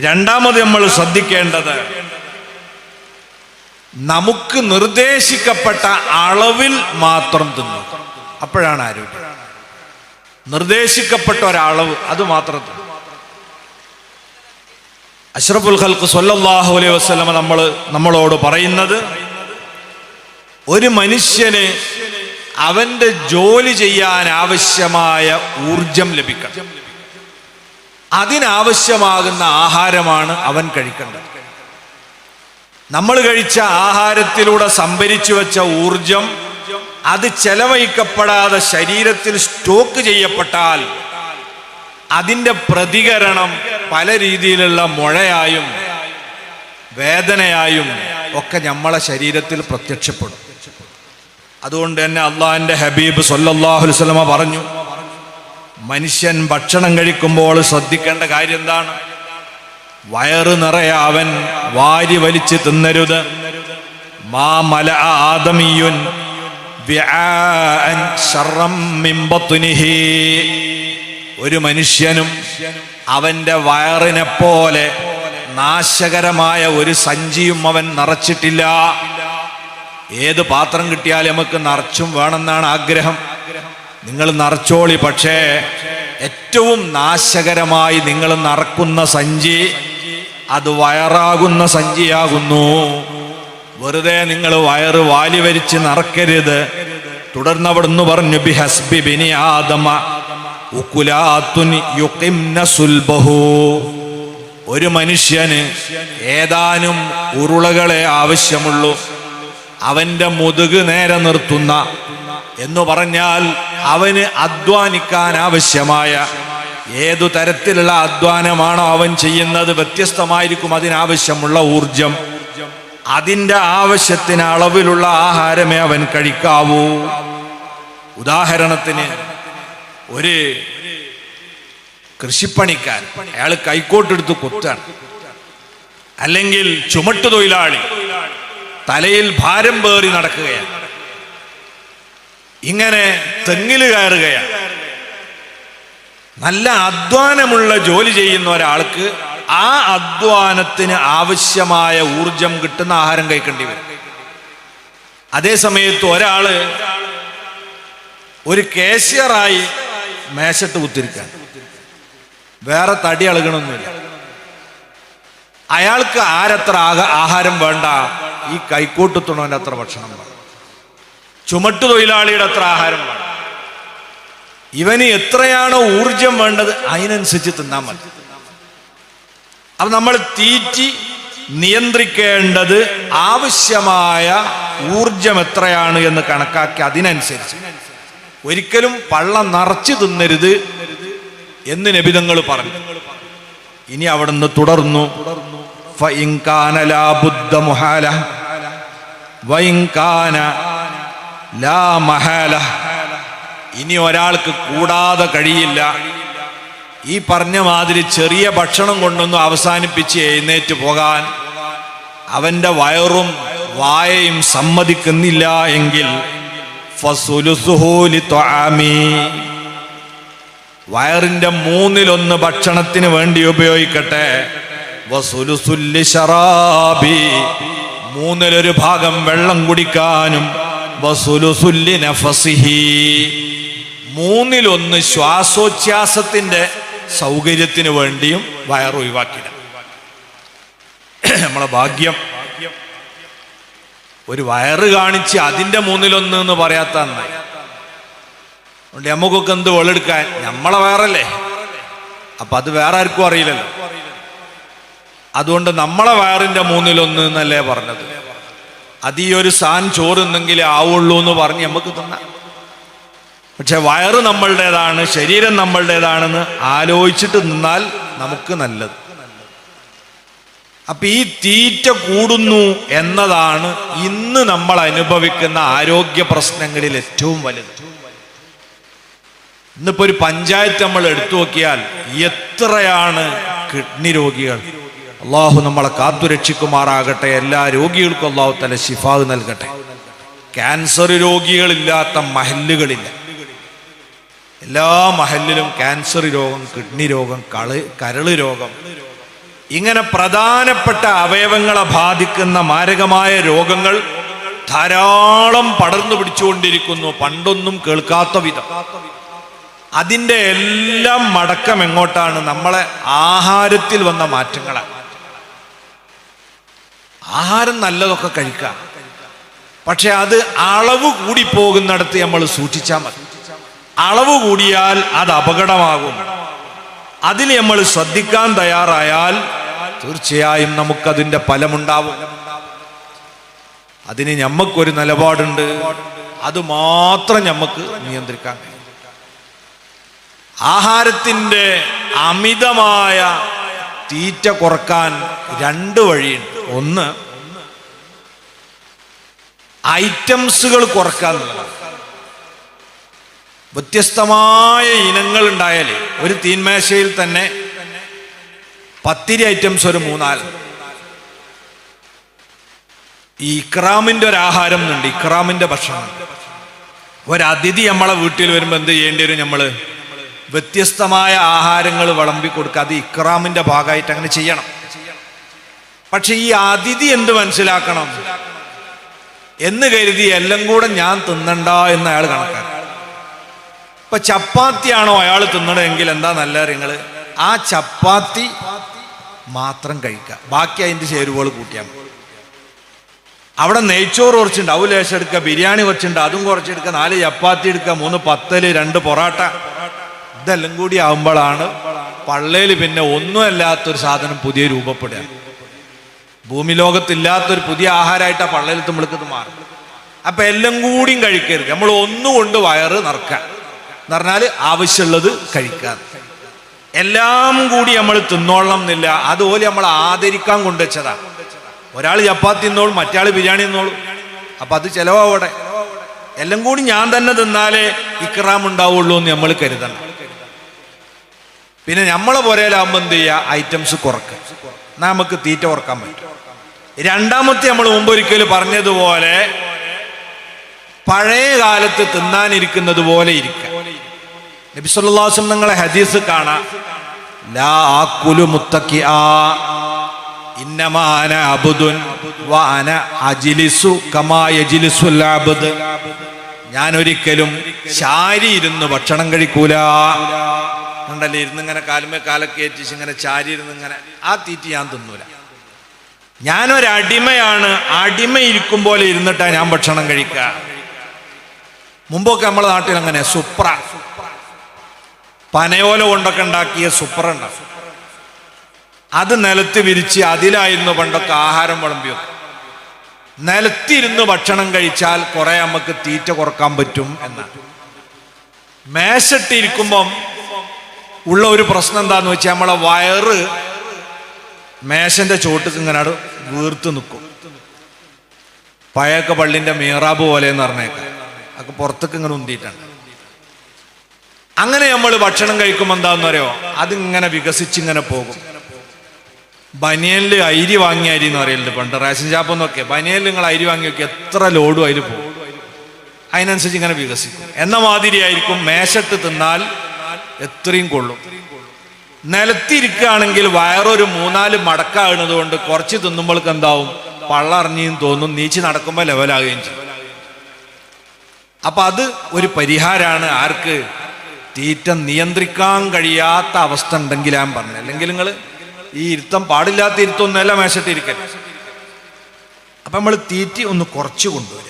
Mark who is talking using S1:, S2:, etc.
S1: രണ്ടാമത് നമ്മൾ ശ്രദ്ധിക്കേണ്ടത് നമുക്ക് നിർദ്ദേശിക്കപ്പെട്ട അളവിൽ മാത്രം തിന്നു. അപ്പോഴാണ് ആരോഗ്യം. നിർദ്ദേശിക്കപ്പെട്ട ഒരളവ് അത് മാത്രം അഷ്റഫുൽ ഖൽക്ക് സല്ലല്ലാഹു അലൈഹി വസല്ലമ നമ്മൾ നമ്മളോട് പറയുന്നത് ഒരു മനുഷ്യന് അവന്റെ ജോലി ചെയ്യാൻ ആവശ്യമായ ഊർജം ലഭിക്കണം. അതിനാവശ്യമാകുന്ന ആഹാരമാണ് അവൻ കഴിക്കേണ്ടത്. നമ്മൾ കഴിച്ച ആഹാരത്തിലൂടെ സംഭരിച്ചു വെച്ച ഊർജം അത് ചെലവഴിക്കപ്പെടാതെ ശരീരത്തിൽ സ്റ്റോക്ക് ചെയ്യപ്പെട്ടാൽ അതിന്റെ പ്രതികരണം പല രീതിയിലുള്ള മുഴയായും വേദനയായും ഒക്കെ നമ്മളെ ശരീരത്തിൽ പ്രത്യക്ഷപ്പെടും. അതുകൊണ്ട് തന്നെ അള്ളാഹിന്റെ ഹബീബ് വസല്ലമ പറഞ്ഞു മനുഷ്യൻ ഭക്ഷണം കഴിക്കുമ്പോൾ ശ്രദ്ധിക്കേണ്ട കാര്യം എന്താണ്? വയറ് നിറയെ അവൻ വാരി വലിച്ച് തിന്നരുത്. മാ മല ആദമിയുൻ. ഒരു മനുഷ്യനും അവന്റെ വയറിനെ പോലെ നാശകരമായ ഒരു സഞ്ചിയും അവൻ നിറച്ചിട്ടില്ല. ഏത് പാത്രം കിട്ടിയാലും നമുക്ക് നിറച്ചും വേണമെന്നാണ് ആഗ്രഹം. നിങ്ങൾ നിറച്ചോളി പക്ഷേ ഏറ്റവും നാശകരമായി നിങ്ങൾ നിറക്കുന്ന സഞ്ചി അത് വയറാകുന്ന സഞ്ചിയാകുന്നു. വെറുതെ നിങ്ങൾ വയറ് വാലി വരിച്ച് നിറക്കരുത്. തുടർന്ന് അവിടുന്ന് പറഞ്ഞു ബി ഹസ്ബി ബിനി ആദമ ഒരു മനുഷ്യന് ഏതാനും ഉരുളകളെ ആവശ്യമുള്ളൂ. അവന്റെ മുതുക് നേരെ നിർത്തുന്ന എന്ന് പറഞ്ഞാൽ അവന് അധ്വാനിക്കാൻ ആവശ്യമായ ഏതു തരത്തിലുള്ള അധ്വാനമാണോ അവൻ ചെയ്യുന്നത് വ്യത്യസ്തമായിരിക്കും അതിനാവശ്യമുള്ള ഊർജം. അതിന്റെ ആവശ്യത്തിന് അളവിലുള്ള ആഹാരമേ അവൻ കഴിക്കാവൂ. ഉദാഹരണത്തിന് ഒരു കൃഷിപ്പണിക്കാരൻ അയാൾ കൈക്കോട്ടെടുത്ത് കൊത്താണ് അല്ലെങ്കിൽ ചുമട്ടു തൊഴിലാളി തലയിൽ ഭാരം പേറി നടക്കുകയാണ്. ഇങ്ങനെ തെങ്ങിൽ കയറുകയാണ് നല്ല അധ്വാനമുള്ള ജോലി ചെയ്യുന്ന ഒരാൾക്ക് ആ അധ്വാനത്തിന് ആവശ്യമായ ഊർജം കിട്ടുന്ന ആഹാരം കഴിക്കേണ്ടി വരും. അതേ സമയത്ത് ഒരാൾ ഒരു കേശിയറായി മേശത്ത് കുത്തിരിക്കാൻ വേറെ തടി അളകണമെന്നില്ല അയാൾക്ക് ആരത്ര ആഹാരം വേണ്ട ഈ കൈക്കോട്ടുത്തുണവന്റെ അത്ര ഭക്ഷണം വേണം. ചുമട്ടു തൊഴിലാളിയുടെ അത്ര ആഹാരം വേണം. ഇവന് എത്രയാണോ ഊർജം വേണ്ടത് അതിനനുസരിച്ച് തിന്നാൻ മതി. അപ്പൊ നമ്മൾ തീറ്റി നിയന്ത്രിക്കേണ്ടത് ആവശ്യമായ ഊർജം എത്രയാണ് എന്ന് കണക്കാക്കി അതിനനുസരിച്ച്. ഒരിക്കലും പള്ളം നിറച്ചു തിന്നരുത് എന്ന് നബിതങ്ങൾ പറഞ്ഞു. ഇനി അവിടുന്ന് തുടർന്നു. തുടർന്നു ഇൻകാന മുഹാല. വൈൻകാന ലാ മഹാല. ഇനി ഒരാൾക്ക് കൂടാതെ കഴിയില്ല. ഈ പറഞ്ഞ മാതിരി ചെറിയ ഭക്ഷണം കൊണ്ടൊന്നും അവസാനിപ്പിച്ച് എഴുന്നേറ്റ് പോകാൻ അവന്റെ വയറും വായയും സമ്മതിക്കുന്നില്ല എങ്കിൽ വയറിന്റെ മൂന്നിലൊന്ന് ഭക്ഷണത്തിന് വേണ്ടി ഉപയോഗിക്കട്ടെ. മൂന്നിലൊരു ഭാഗം വെള്ളം കുടിക്കാനും മൂന്നിലൊന്ന് ശ്വാസോച്ഛ്വാസത്തിന്റെ സൗകര്യത്തിന് വേണ്ടിയും വയർ ഒഴിവാക്കില്ല നമ്മളെ ഭാഗ്യം. ഒരു വയറ് കാണിച്ച് അതിന്റെ മൂന്നിലൊന്ന് എന്ന് പറയാത്ത അതുകൊണ്ട് നമുക്കൊക്കെ എന്ത് വെള്ളെടുക്കാൻ നമ്മളെ വയറല്ലേ? അപ്പൊ അത് വേറെ ആർക്കും അറിയില്ലല്ലോ. അതുകൊണ്ട് നമ്മളെ വയറിന്റെ മൂന്നിലൊന്ന് എന്നല്ലേ പറഞ്ഞത്? അത് ഈ ഒരു സാൻ ചോറുന്നെങ്കിലേ ആവുള്ളൂ എന്ന് പറഞ്ഞ് നമുക്ക് തിന്നാം. പക്ഷെ വയറ് നമ്മളുടേതാണ് ശരീരം നമ്മളുടേതാണെന്ന് ആലോചിച്ചിട്ട് നിന്നാൽ നമുക്ക് നല്ലത്. അപ്പൊ ഈ തീറ്റ കൂടുന്നു എന്നതാണ് ഇന്ന് നമ്മൾ അനുഭവിക്കുന്ന ആരോഗ്യ പ്രശ്നങ്ങളിൽ ഏറ്റവും വലുത്. ഇന്നിപ്പോ ഒരു പഞ്ചായത്ത് നമ്മൾ എടുത്തു നോക്കിയാൽ എത്രയാണ് കിഡ്നി രോഗികൾ? അള്ളാഹു നമ്മളെ കാത്തുരക്ഷിക്കുമാറാകട്ടെ എല്ലാ രോഗികൾക്കും അള്ളാഹു തല ശിഫാവ് നൽകട്ടെ. ക്യാൻസർ രോഗികളില്ലാത്ത മഹല്ലുകളില്ല. എല്ലാ മഹല്ലിലും ക്യാൻസർ രോഗം കിഡ്നി രോഗം കൾ കരൾ രോഗം. ഇങ്ങനെ പ്രധാനപ്പെട്ട അവയവങ്ങളെ ബാധിക്കുന്ന മാരകമായ രോഗങ്ങൾ ധാരാളം പടർന്നു പിടിച്ചുകൊണ്ടിരിക്കുന്നു. പണ്ടൊന്നും കേൾക്കാത്ത വിധം. അതിന്റെ എല്ലാം മടക്കം എങ്ങോട്ടാണ്? നമ്മളെ ആഹാരത്തിൽ വന്ന മാറ്റങ്ങളാണ്. ആഹാരം നല്ലതൊക്കെ കഴിക്കാം പക്ഷെ അത് അളവ് കൂടി പോകുന്നിടത്ത് നമ്മൾ സൂക്ഷിച്ചാൽ മതി. അളവ് കൂടിയാൽ അത് അപകടമാകും. അതിൽ നമ്മൾ ശ്രദ്ധിക്കാൻ തയ്യാറായാൽ തീർച്ചയായും നമുക്കതിന്റെ ഫലമുണ്ടാവും. അതിന് ഞമ്മക്കൊരു നിലപാടുണ്ട്. അത് മാത്രം ഞമ്മക്ക് നിയന്ത്രിക്കാൻ ആഹാരത്തിന്റെ അമിതമായ തീറ്റ കുറയ്ക്കാൻ രണ്ട് വഴിയുണ്ട്. ഒന്ന് ഐറ്റംസുകൾ കുറയ്ക്കാൻ വ്യത്യസ്തമായ ഇനങ്ങൾ ഉണ്ടായാൽ ഒരു തീന്മേശയിൽ തന്നെ പത്തിരി ഐറ്റംസ് ഒരു മൂന്നാൽ. ഈ ഇക്രാമിന്റെ ഒരു ആഹാരം എന്നുണ്ട് ഇക്രാമിന്റെ ഭക്ഷണം. ഒരതിഥി നമ്മളെ വീട്ടിൽ വരുമ്പോൾ എന്ത് ചെയ്യേണ്ടി വരും നമ്മൾ? വ്യത്യസ്തമായ ആഹാരങ്ങൾ വിളമ്പി കൊടുക്കുക. അത് ഇക്രാമിന്റെ ഭാഗമായിട്ട് അങ്ങനെ ചെയ്യണം. പക്ഷെ ഈ അതിഥി എന്ത് മനസ്സിലാക്കണം? എന്ന് കരുതി എല്ലാം കൂടെ ഞാൻ തിന്നണ്ട എന്ന് അയാൾ കണക്കാക്കും. ഇപ്പൊ ചപ്പാത്തിയാണോ അയാൾ തിന്നണമെങ്കിൽ എന്താ നല്ല നിങ്ങൾ ആ ചപ്പാത്തി മാത്രം കഴിക്കുക. ബാക്കി അതിന്റെ ചേരുവകൾ കൂട്ടിയാൽ അവിടെ നെയ്ച്ചോറ് കുറച്ചുണ്ട്. അവ ലേശം എടുക്കുക ബിരിയാണി കുറച്ചുണ്ട്. അതും കുറച്ചെടുക്കുക. നാല് ചപ്പാത്തി എടുക്കുക മൂന്ന് പത്തൽ രണ്ട് പൊറാട്ട. ഇതെല്ലാം കൂടി ആവുമ്പോഴാണ് പള്ളയിൽ പിന്നെ ഒന്നുമല്ലാത്തൊരു സാധനം പുതിയ രൂപപ്പെടുക. ഭൂമി ലോകത്തില്ലാത്തൊരു പുതിയ ആഹാരമായിട്ട് ആ പള്ളയിൽ നമ്മൾക്ക് മാറും. അപ്പൊ എല്ലാം കൂടിയും കഴിക്കരുത്. നമ്മൾ ഒന്നുകൊണ്ട് വയറ് നിറക്കുക. എന്ന് പറഞ്ഞാൽ ആവശ്യമുള്ളത് കഴിക്കാൻ എല്ലാം കൂടി നമ്മൾ തിന്നോളണം എന്നില്ല. അതുപോലെ നമ്മൾ ആദരിക്കാൻ കൊണ്ടുവച്ചതാ. ഒരാൾ ചപ്പാത്തി തിന്നോളും മറ്റാൾ ബിരിയാണി തിന്നോളും. അപ്പൊ അത് ചെലവാവട്ടെ എല്ലാം കൂടി ഞാൻ തന്നെ തിന്നാലേ ഇക്രാം ഉണ്ടാവുള്ളൂ എന്ന് നമ്മൾ കരുതണം. പിന്നെ നമ്മളെ പുരയിലാകുമ്പോൾ എന്ത് ചെയ്യുക ഐറ്റംസ് കുറക്കുക എന്നാൽ നമുക്ക് തീറ്റ കുറയ്ക്കാൻ പറ്റും. രണ്ടാമത്തെ നമ്മൾ മുമ്പ് ഒരിക്കൽ പറഞ്ഞതുപോലെ പഴയ കാലത്ത് തിന്നാനിരിക്കുന്നത് പോലെ ഇരിക്കുക നബിസ്വല്ലാസം നിങ്ങളെ ഹദീസ് കാണാം. ലാ ആക്കുലു അബുദുൻ ഞാൻ ഒരിക്കലും ഇരുന്ന് ഭക്ഷണം കഴിക്കൂല. ഉണ്ടല്ലേ ഇരുന്ന് ഇങ്ങനെ കാലുമേ കാലൊക്കെ ഏറ്റിച്ച് ഇങ്ങനെ ചാരി ഇരുന്ന് ഇങ്ങനെ ആ തീറ്റി ഞാൻ തിന്നൂല. ഞാനൊരടിമയാണ് അടിമ ഇരിക്കും പോലെ ഇരുന്നിട്ടാണ് ഞാൻ ഭക്ഷണം കഴിക്കുക. മുമ്പൊക്കെ നമ്മളെ നാട്ടിൽ അങ്ങനെ സുപ്ര. പനയോല കൊണ്ടൊക്കെ ഉണ്ടാക്കിയ സുപ്ര അത് നിലത്ത് വിരിച്ച് അതിലായിരുന്നു പണ്ടൊക്കെ ആഹാരം വിളമ്പിയോ നിലത്തിരുന്ന് ഭക്ഷണം കഴിച്ചാൽ കുറെ നമുക്ക് തീറ്റ കുറയ്ക്കാൻ പറ്റും എന്നാണ്. മേശട്ടിരിക്കുമ്പം ഉള്ള ഒരു പ്രശ്നം എന്താന്ന് വെച്ചാൽ നമ്മളെ വയറ് മേശന്റെ ചോട്ടിക്ക് ഇങ്ങനെ വീർത്ത് നിൽക്കും പഴയൊക്കെ പള്ളിന്റെ മീറാബ് പോലെ എന്ന് പറഞ്ഞേക്കാം. അതൊക്കെ പുറത്തേക്ക് ഇങ്ങനെ ഉന്തിയിട്ടാണ് അങ്ങനെ നമ്മൾ ഭക്ഷണം കഴിക്കുമ്പോൾ എന്താന്ന് പറയുമോ അതിങ്ങനെ വികസിച്ചിങ്ങനെ പോകും. ബനിയനിൽ അരി വാങ്ങിയ അരി എന്ന് പറയലുണ്ട് പണ്ട്. റേഷൻ ഷാപ്പൊന്നൊക്കെ ബനിയനിൽ നിങ്ങൾ അരി വാങ്ങി നോക്കി എത്ര ലോഡും അതിൽ പോകും. അതിനനുസരിച്ച് ഇങ്ങനെ വികസിക്കും. എന്ന മാതിരിയായിരിക്കും മേശട്ട് തിന്നാൽ എത്രയും കൊള്ളും. നിലത്തിരിക്കുകയാണെങ്കിൽ വയറൊരു മൂന്നാൽ മടക്കാകുന്നത് കൊണ്ട് കുറച്ച് തിന്നുമ്പോൾക്ക് എന്താവും? പള്ളറിഞ്ഞും തോന്നും. നീച്ച് നടക്കുമ്പോൾ ലെവലാകുകയും ചെയ്യും. അപ്പൊ അത് ഒരു പരിഹാരമാണ് ആർക്ക്? തീറ്റ നിയന്ത്രിക്കാൻ കഴിയാത്ത അവസ്ഥ ഉണ്ടെങ്കിൽ ഞാൻ പറഞ്ഞു. അല്ലെങ്കിൽ നിങ്ങൾ ഈ ഇരുത്തം പാടില്ലാത്ത ഇരുത്തൊന്നല്ല മേശത്തിരിക്കൽ അപ്പൊ നമ്മൾ തീറ്റി ഒന്ന് കുറച്ച് കൊണ്ടുവരും